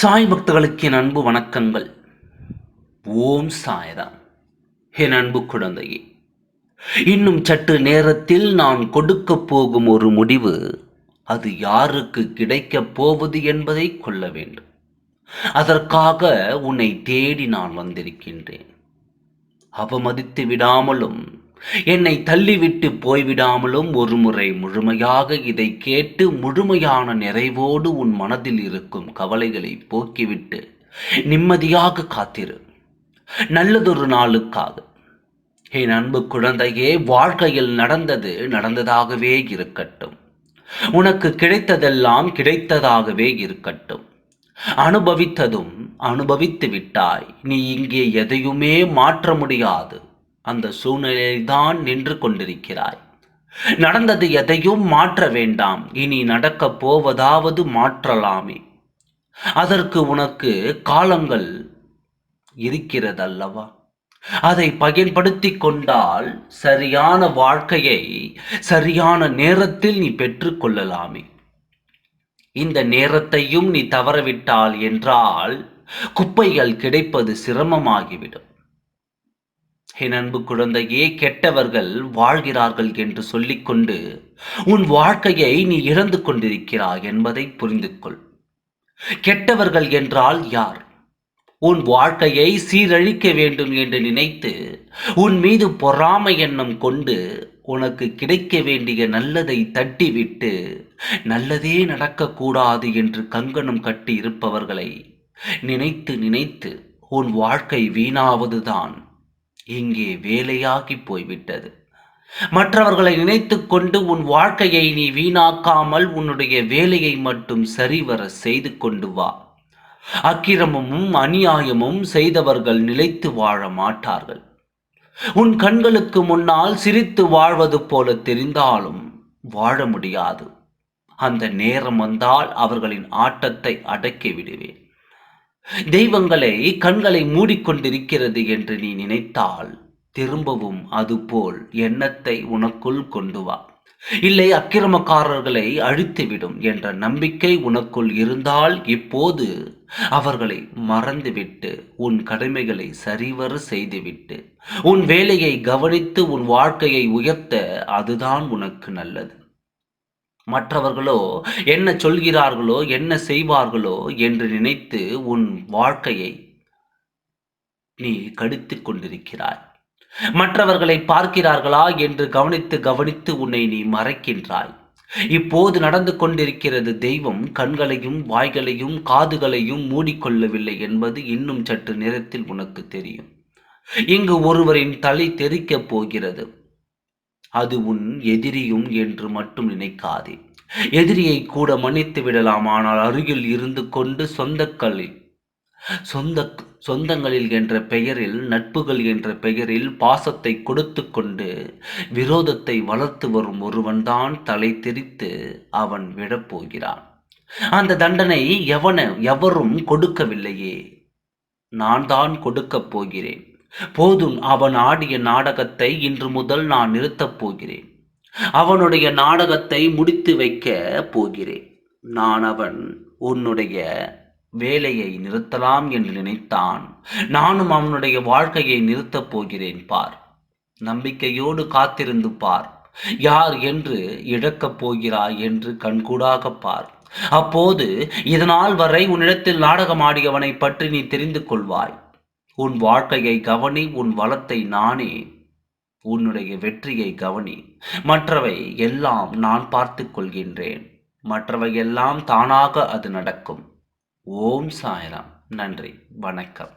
சாய் பக்தர்களுக்கு என் அன்பு வணக்கங்கள். ஓம் சாய்ராம். என் அன்பு குழந்தையே இன்னும் சற்று நேரத்தில் நான் கொடுக்கப் போகும் ஒரு முடிவு அது யாருக்கு கிடைக்கப் போவது என்பதை கொள்ள வேண்டும். அதற்காக உன்னை தேடி நான் வந்திருக்கின்றேன். அவமதித்து விடாமலும் என்னை தள்ளிவிட்டு போய்விடாமலும் ஒருமுறை முழுமையாக இதை கேட்டு முழுமையான நிறைவோடு உன் மனதில் இருக்கும் கவலைகளை போக்கிவிட்டு நிம்மதியாக காத்திரு. நல்லதொரு நாளுக்காக என் அன்பு குழந்தையே வாழ்க்கையில் நடந்தது நடந்ததாகவே இருக்கட்டும். உனக்கு கிடைத்ததெல்லாம் கிடைத்ததாகவே இருக்கட்டும். அனுபவித்ததும் அனுபவித்து விட்டாய். நீ இங்கே எதையுமே மாற்ற முடியாது. அந்த சூழ்நிலையில்தான் நின்று கொண்டிருக்கிறாய். நடந்தது எதையும் மாற்ற வேண்டாம். இனி நடக்கப் போவதாவது மாற்றலாமே. அதற்கு உனக்கு காலங்கள் இருக்கிறதல்லவா? அதை பயன்படுத்தி கொண்டால் சரியான வாழ்க்கையை சரியான நேரத்தில் நீ பெற்றுக்கொள்ளலாமே இந்த நேரத்தையும் நீ தவறவிட்டால் என்றால் குப்பைகள் கிடைப்பது சிரமமாகிவிடும். என் அன்பு குழந்தையே கெட்டவர்கள் வாழ்கிறார்கள் என்று சொல்லிக்கொண்டு உன் வாழ்க்கையை நீ இழந்து கொண்டிருக்கிறாய் என்பதை புரிந்து கொள் கெட்டவர்கள் என்றால் யார்? உன் வாழ்க்கையை சீரழிக்க வேண்டும் என்று நினைத்து உன் மீது பொறாமை எண்ணம் கொண்டு உனக்கு கிடைக்க வேண்டிய நல்லதை தட்டிவிட்டு நல்லதே நடக்கக்கூடாது என்று கங்கணம் கட்டி இருப்பவர்களை நினைத்து நினைத்து உன் வாழ்க்கை வீணாவதுதான். இங்கே வேலையாகி போய்விட்டது. மற்றவர்களை நினைத்து கொண்டு உன் வாழ்க்கையை நீ வீணாக்காமல் உன்னுடைய வேலையை மட்டும் சரிவர செய்து கொண்டு வா. அக்கிரமமும் அநியாயமும் செய்தவர்கள் நிலைத்து வாழ மாட்டார்கள். உன் கண்களுக்கு முன்னால் சிரித்து வாழ்வது போல தெரிந்தாலும் வாழ முடியாது. அந்த நேரம் வந்தால் அவர்களின் ஆட்டத்தை அடக்கி விடுவேன். தெய்வங்களை கண்களை மூடிக்கொண்டிருக்கிறது என்று நீ நினைத்தால் திரும்பவும் அதுபோல் எண்ணத்தை உனக்குள் கொண்டு வா. இல்லை அக்கிரமக்காரர்களை அழித்துவிடும் என்ற நம்பிக்கை உனக்குள் இருந்தால் இப்போது அவர்களை மறந்துவிட்டு உன் கடமைகளை சரிவர செய்துவிட்டு உன் வேலையை கவனித்து உன் வாழ்க்கையை உயர்த்த அதுதான் உனக்கு நல்லது. மற்றவர்களோ என்ன சொல்கிறார்களோ என்ன செய்வார்களோ என்று நினைத்து உன் வாழ்க்கையை நீ கடித்து கொண்டிருக்கிறாய். மற்றவர்களை பார்க்கிறார்களா என்று கவனித்து கவனித்து உன்னை நீ மறைக்கின்றாய். இப்போது நடந்து கொண்டிருக்கிறது தெய்வம் கண்களையும் வாய்களையும் காதுகளையும் மூடிக்கொள்ளவில்லை என்பது இன்னும் சற்று நேரத்தில் உனக்கு தெரியும். இங்கு ஒருவரின் தலை தெரிக்கப் போகிறது. அது உன் எதிரியும் என்று மட்டும் நினைக்காதே. எதிரியை கூட மன்னித்து விடலாம் ஆனால் அருகில் இருந்து கொண்டு சொந்தக்களில் சொந்த சொந்தங்களில் என்ற பெயரில் நட்புகள் என்ற பெயரில் பாசத்தை கொடுத்து கொண்டு விரோதத்தை வளர்த்து வரும் ஒருவன்தான் தலை தெரித்து அவன் விடப்போகிறான் அந்த தண்டனை எவன எவரும் கொடுக்கவில்லையே. நான் தான் கொடுக்கப் போகிறேன். போதும் அவன் ஆடிய நாடகத்தை இன்று முதல் நான் நிறுத்தப் போகிறேன். அவனுடைய நாடகத்தை முடித்து வைக்க போகிறேன். நான் அவன் உன்னுடைய வேலையை நிறுத்தலாம் என்று நினைத்தான். நானும் அவனுடைய வாழ்க்கையை நிறுத்தப் போகிறேன் பார். நம்பிக்கையோடு காத்திருந்து பார். யார் என்று இழக்கப் போகிறாய் என்று கண்கூடாக பார். அப்போது இதனால் வரை உன்னிடத்தில் நாடகமாடியவனை பற்றி நீ தெரிந்து கொள்வாய். உன் வாழ்க்கையை கவனி உன் வளத்தை நானே உன்னுடைய வெற்றியை கவனி. மற்றவை எல்லாம் நான் பார்த்து கொள்கின்றேன். மற்றவை எல்லாம் தானாக அது நடக்கும். ஓம் சாயராம். நன்றி. வணக்கம்.